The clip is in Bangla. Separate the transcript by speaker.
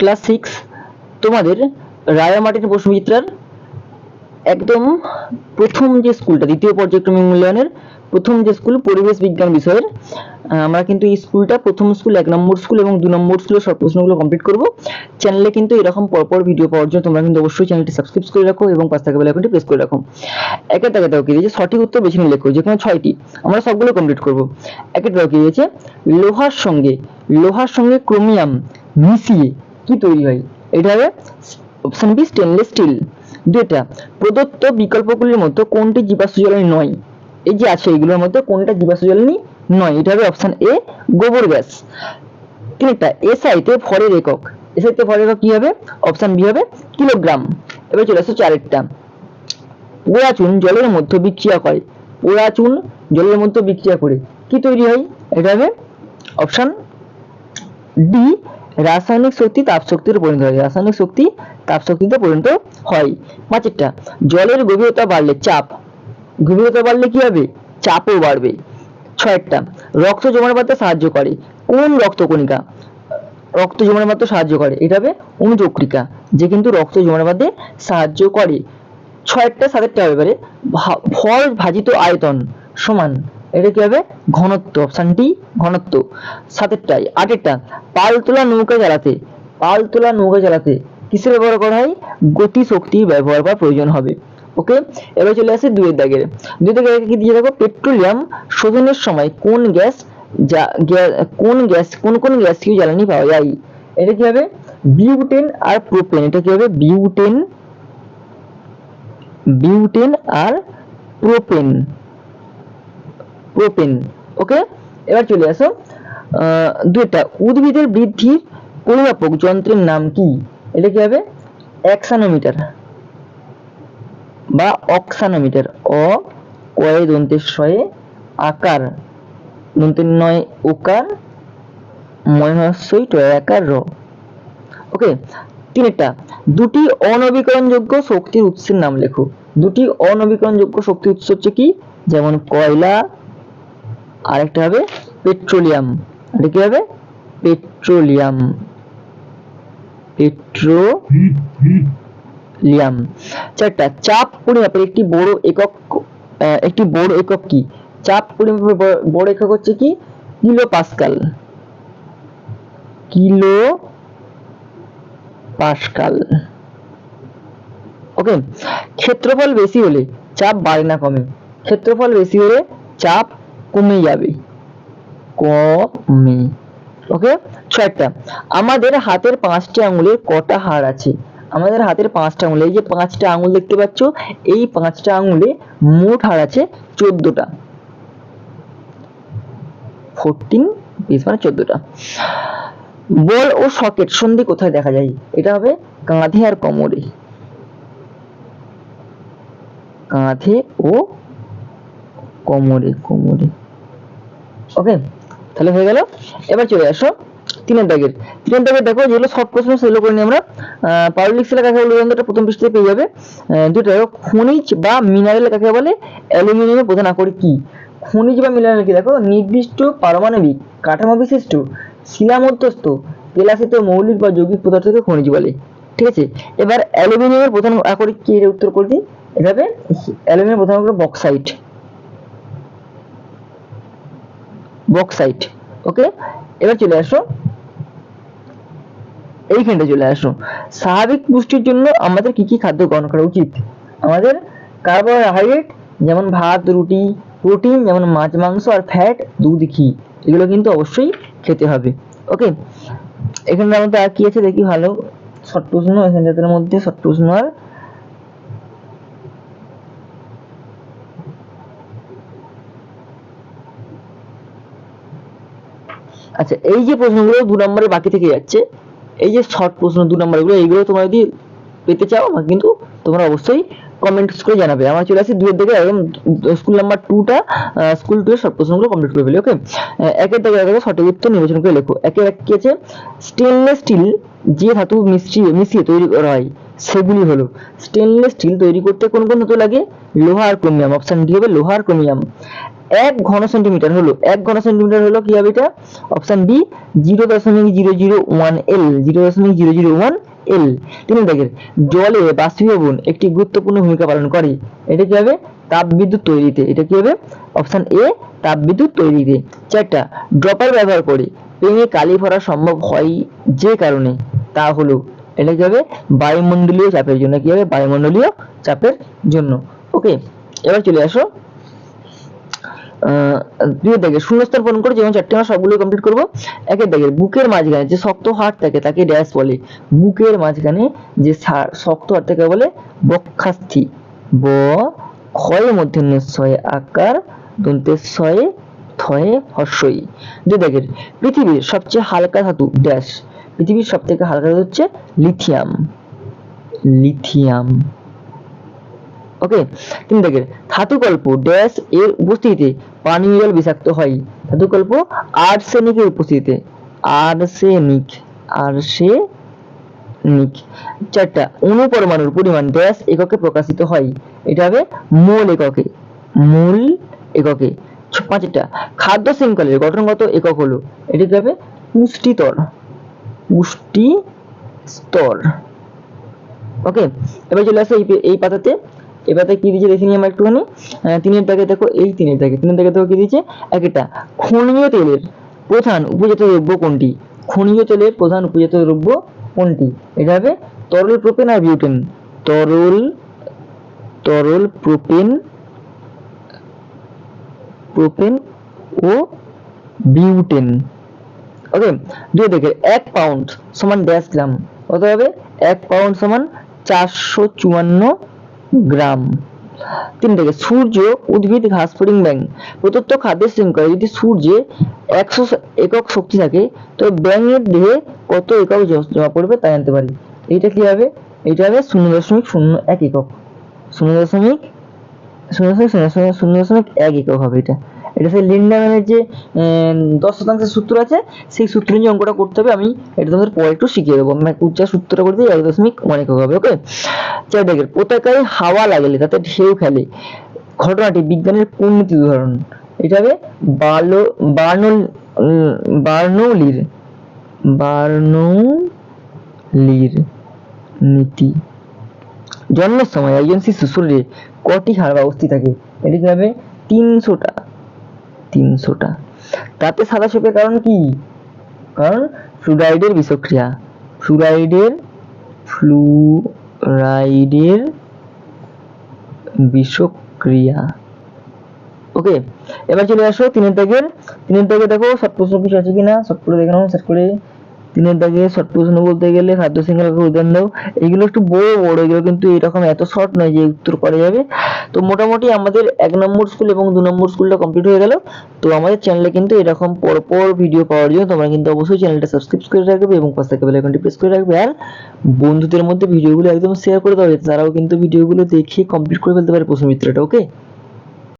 Speaker 1: ক্লাস সিক্স তোমাদের রায়ামাটির প্রশ্নবিচিত্রার একদম প্রথম যে স্কুলটা, দ্বিতীয় পর্যায়ক্রমিক মূল্যায়নের প্রথম যে স্কুল, পরিবেশ বিজ্ঞান বিষয়ের আমরা কিন্তু এই স্কুলটা প্রথম স্কুল, এক নম্বর স্কুল এবং দু নম্বর স্কুলের সব প্রশ্নগুলো কমপ্লিট করব। চ্যানেলে কিন্তু এরকম পরপর ভিডিও পাওয়ার জন্য তোমরা কিন্তু অবশ্যই চ্যানেলটি সাবস্ক্রাইব করে রাখো এবং পাঁচ টাকা বেল প্রেস করে রাখো। একে তাকে দাও কি দিয়েছে? সঠিক উত্তর বেছে নিয়ে লেখো যেখানে ছয়টি। আমরা সবগুলো কমপ্লিট করব। একে কি দিয়েছে? লোহার সঙ্গে লোহার সঙ্গে ক্রোমিয়াম মিশিয়ে কি তৈরি হয়? এটা হবে অপশন বি স্টেনলেস স্টিল দুইটা, প্রদত্ত বিকল্পগুলির মধ্যে কোনটি জীবাশ্ম জ্বালানি নয়? এই যে আছে, এগুলোর মধ্যে কোনটা জীবাশ্ম জ্বালানি নয়? এটা হবে অপশন এ গোবর গ্যাস। তিনটা এসআইতে ভরের একক। এসআইতে ভরের একক কি হবে? অপশন বি হবে কিলোগ্রাম। এবার চলে আসছে চারেরটা। পোড়া চুন জলের মধ্যে বিক্রিয়া করে। পোড়া চুন জলের মধ্যে বিক্রিয়া করে। কি তৈরি হয়? এটা হবে অপশন ডি রাসায়নিক শক্তি তাপ শক্তিতে পরিণত হয়। রাসায়নিক শক্তি তাপ শক্তিতে পরিণত হয়। পাঁচেরটা জলের গভীরতা বাড়লে চাপ। গভীরতা বাড়লে কি হবে? চাপও বাড়বে। ছয়েরটা রক্ত জমাট বাঁধতে সাহায্য করে। কোন রক্তকণিকা? রক্ত জমাট বাঁধতে সাহায্য করে। এটা হবে অনুচক্রিকা, যে কিন্তু রক্ত জমাট বাঁধতে সাহায্য করে। ছয়েরটা সাতেরটা হবে এবারে ভর ভাজিত আয়তন সমান এটা কি হবে? ঘনত্ব অপশন ডি ঘনত্ব। সাতেরটায় আটেরটা। পাল তোলা নৌকা চালাতে, পাল তোলা নৌকা চালাতে কিসের ব্যবহার করা হয়? গতি শক্তি ব্যবহার করা প্রয়োজন হবে। ওকে এবার চলে আসে দুয়ের দাগের। দুই দাগের কি দিয়ে দেখো? পেট্রোলিয়াম শোধনের সময় কোন গ্যাস যা কোন গ্যাস, কোন কোন গ্যাস কি জ্বালানি পাওয়া যায়? এটা কি হবে? বিউটেন আর প্রোপেন। এটা কি হবে? বিউটেন বিউটেন আর প্রোপেন। Propane, okay? এবার চলে আসো। দুইটা, উদ্ভিদের বৃদ্ধির পরিমাপক যন্ত্রের নাম কি? এটা কি হবে? অ্যাক্সানোমিটার বা অক্সানোমিটার। অ, কয়ে দন্তের শয়ে আকার। দন্তের নয় ওকার আকার র। ওকে, তিনটা, দুটি অনবীকরণযোগ্য শক্তির উৎসের নাম লেখো। দুটি অনবীকরণযোগ্য শক্তির উৎস হচ্ছে কি? যেমন কয়লা আরেকটা হবে পেট্রোলিয়াম। এটা কি হবে? পেট্রোলিয়াম। পেট্রোলিয়াম। চারটা, চাপ পরিমাপের একটি বড় একক একটি বড় একক কি? চাপ পরিমাপের বড় একক হচ্ছে কি? Kilo pascal kilo pascal okay, ক্ষেত্রফল বেশি হলে চাপ বাড়ে না কমে। ক্ষেত্রফল বেশি হলে চাপ কমে যাবে। কমে। ওকে ছয়টা। আমাদের হাতের পাঁচটি আঙুলের কটা হাড় আছে? আমাদের হাতের পাঁচটা আঙুল, এই যে পাঁচটা আঙুল দেখতে পাচ্ছ, এই পাঁচটা আঙুলে মোট হাড় আছে চোদ্দটা। ফোরটিন পিস মানে চোদ্দটা। বল ও সকেট, সন্ধি কোথায় দেখা যায়? এটা হবে কাঁধে আর কোমরে। কাঁধে ও কোমরে কোমরে। ওকে তাহলে হয়ে গেল। এবার চলে আসো তিনের দাগের। তিনের দাগের দেখো যেগুলো শর্ট প্রশ্ন সেগুলো করে নিই আমরা। পাবলিক সেলা কাকে বলে যন্ত্রটা প্রথম পৃষ্ঠে পেয়ে যাবে। দুটো খনিজ বা মিনারেল কাকে বলে? অ্যালুমিনিয়ামের প্রধান আকরিক কি? খনিজ বা মিনারেল কি দেখো? নির্দিষ্ট পারমাণবিক, কাঠামো বিশিষ্ট শিলা মধ্যস্থ কেলাসিত মৌলিক বা যৌগিক পদার্থকে খনিজ বলে। ঠিক আছে? এবার অ্যালুমিনিয়ামের প্রধান আকরিক কি এটা উত্তর করে দিই? অ্যালুমিনিয়ামের প্রধান আকরিক বক্সাইট বক্সাইট ওকে এবার চলে আসো। এইখানটা চলে আসো। স্বাভাবিক পুষ্টির জন্য আমাদের কি কি খাদ্য গ্রহণ করা উচিত? আমাদের কার্বোহাইড্রেট যেমন ভাত, রুটি প্রোটিন যেমন মাছ, মাংস আর ফ্যাট দুধ, ঘি, এগুলো কিন্তু অবশ্যই খেতে হবে ওকে এখানটার আমাদের আর কি আছে দেখি ভালো? শর্ট প্রশ্ন এখানটার মধ্যে শর্ট প্রশ্ন আর আচ্ছা এই যে প্রশ্নগুলো দু নম্বরে বাকি থেকে যাচ্ছে, এই যে শর্ট প্রশ্ন দু নম্বরগুলো এইগুলো তোমরা যদি পেতে চাও, আমাকে কিন্তু তোমরা অবশ্যই কমেন্টস করে জানাবে। আমার চলে আসি দুয়ের দিকে, একদম স্কুল নাম্বার টুটা স্কুল টু এর শর্ট প্রশ্নগুলো কমপ্লিট করে ফেলি ওকে একের দিকে একের সঠিক উত্তর নির্বাচন করে লেখো। একের এক কি আছে? স্টেনলেস স্টিল যে ধাতু মিশিয়ে মিশিয়ে তৈরি করা হয়। সেগুলি হলো স্টেনলেস স্টিল তৈরি করতে কোন কোন ধাতু লাগে? লোহা আর ক্রোমিয়াম অপশন ডি হবে লোহা আর ক্রোমিয়াম এক ঘন সেন্টিমিটার হলো, এক ঘন সেন্টিমিটার হলো কি হবে এটা? অপশন বি জিরো দশমিক zero zero one L zero দশমিক জিরো জিরো ওয়ান এল তিন দেখেন, জলে বাষ্পীভবন একটি গুরুত্বপূর্ণ ভূমিকা পালন করে। এটা কি হবে? তাপবিদ্যুৎ তৈরিতে। এটা কি হবে? অপশন এ তাপবিদ্যুৎ তৈরিতে। চারটা ড্রপার ব্যবহার করে পেনে কালি ভরা সম্ভব হয় যে কারণে, তা হলো এটা কি হবে? বায়ুমণ্ডলীয় চাপের জন্য কি হবে? বায়ুমণ্ডলীয় চাপের জন্য। ওকে এবার চলে আসো। দুই পূরণ করে, যেমন চারটে আমরা সবগুলো কমপ্লিট করব। একের দাগের বুকের মাঝখানে যে শক্ত হাড় থাকে, তাকে ড্যাশ বলে। বুকের মাঝখানে যে শক্ত হাড় থাকে বলে বক্ষাস্থি। ব ক্ষয় মধ্যে ছয়ে আকার দন্তের ছয়ে থয়ে, হর্ষই। দুই দাগের পৃথিবীর সবচেয়ে হালকা ধাতু ড্যাশ পৃথিবীর সব থেকে হালকা ধাতু হচ্ছে লিথিয়াম। লিথিয়াম। ওকে তিন দেখেন, ধাতুকল্প, ড্যাশ এর উপস্থিতিতে পানীয় জল বিষাক্ত হয়। ধাতুকল্প আর্সেনিকের উপস্থিতিতে। Arsenic arsenic. চারটা, অণু পরমাণুর পরিমাণ ড্যাশ এককে প্রকাশিত হয়। এটা হবে মোল এককে, মূল এককে। পাঁচটা, খাদ্য শৃঙ্খলের গঠনগত একক হলো এটি হবে পুষ্টিতর। পুষ্টি স্তর। ওকে এবার চলে আসে এই পাতাতে। পাতায় কি দিয়েছে দেখে নিই আমরা একটুখানি। তিনের দাগে দেখো, এই তিনের দাগে তিনের দাগে দেখো কি দিয়েছে? একটা। খনিজ তেলের প্রধান উপজাত দ্রব্য কোনটি? খনিজ তেলের প্রধান উপজাত দ্রব্য কোনটি? এটা হবে তরল প্রোপেন আর বিউটেন। তরল তরল প্রোপেন প্রোপেন ও বিউটেন। ওকে দুই দেখে এক পাউন্ড সমান ড্যাশ গ্রাম কত হবে? এক পাউন্ড সমান চারশো চুয়ান্ন গ্রাম তিন থেকে সূর্য উদ্ভিদ ঘাস ফড়িং ব্যাং প্রদত্ত খাদ্যের শৃঙ্খলা, যদি সূর্যে একশো একক শক্তি থাকে, তো ব্যাঙের দেহে কত একক জমা পড়বে তা জানতে পারি। এইটা কি হবে? এটা হবে শূন্য দশমিক শূন্য এক একক। শূন্য দশমিক শূন্য দশমিক শূন্য দশমিক এক একক হবে এটা। এটা সেই লিন্ডাম্যানের যে দশ শতাংশের সূত্র আছে, সেই সূত্র নিয়ে অঙ্কটা করতে হবে। আমি এটা তোমাদের পরে একটু শিখিয়ে দেবো। আমি উচ্চার সূত্রটা করে করতে এক দশমিক একক হবে ওকে চার দেখের পতাকায় হাওয়া লাগলে, তাতে ঢেউ খেলে। ঘটনাটি বিজ্ঞানের কোন উদাহরণ। এটা হবে বার্লো বার্নল বার্নৌলির বার্নৌলির নীতি। জন্মের সময় একজন শিশু শরীরে কটি হাড় বা অস্থি থাকে? এটি হবে? তিনশোটা। তিনশোটা। তাতে সাদা ছোপের কারণ কি? কারণ ফ্লুরাইডের বিষক্রিয়া। ফ্লুরাইডের ফ্লুরাইডের বিষক্রিয়া। ওকে এবার চলে আসো তিনের দাগের। তিনের দাগে দেখো শর্ট প্রশ্ন কিছু আছে কিনা? শর্ট করে দেখে নাও সেট করে তিনের দাগে শর্ট প্রশ্ন বলতে গেলে খাদ্য শৃঙ্খলাকে উদাহরণ দাও। এগুলো একটু বড় বড়, এগুলো কিন্তু এরকম এত শর্ট নয় যে উত্তর করা যাবে। তো মোটামুটি আমাদের এক নম্বর স্কুল এবং দু নম্বর স্কুলটা কমপ্লিট হয়ে গেল। তো আমাদের চ্যানেলে কিন্তু এরকম পরপর ভিডিও পাওয়ার জন্য তোমরা কিন্তু অবশ্যই চ্যানেলটা সাবস্ক্রাইব করে রাখবে এবং পাশে থাকা বেল আইকনটি প্রেস করে রাখবে। আর বন্ধুদের মধ্যে ভিডিওগুলো একদম শেয়ার করে দাও, যাতে তারাও কিন্তু ভিডিওগুলো দেখে কমপ্লিট করে ফেলতে পারে প্রশ্ন মিত্রটা ওকে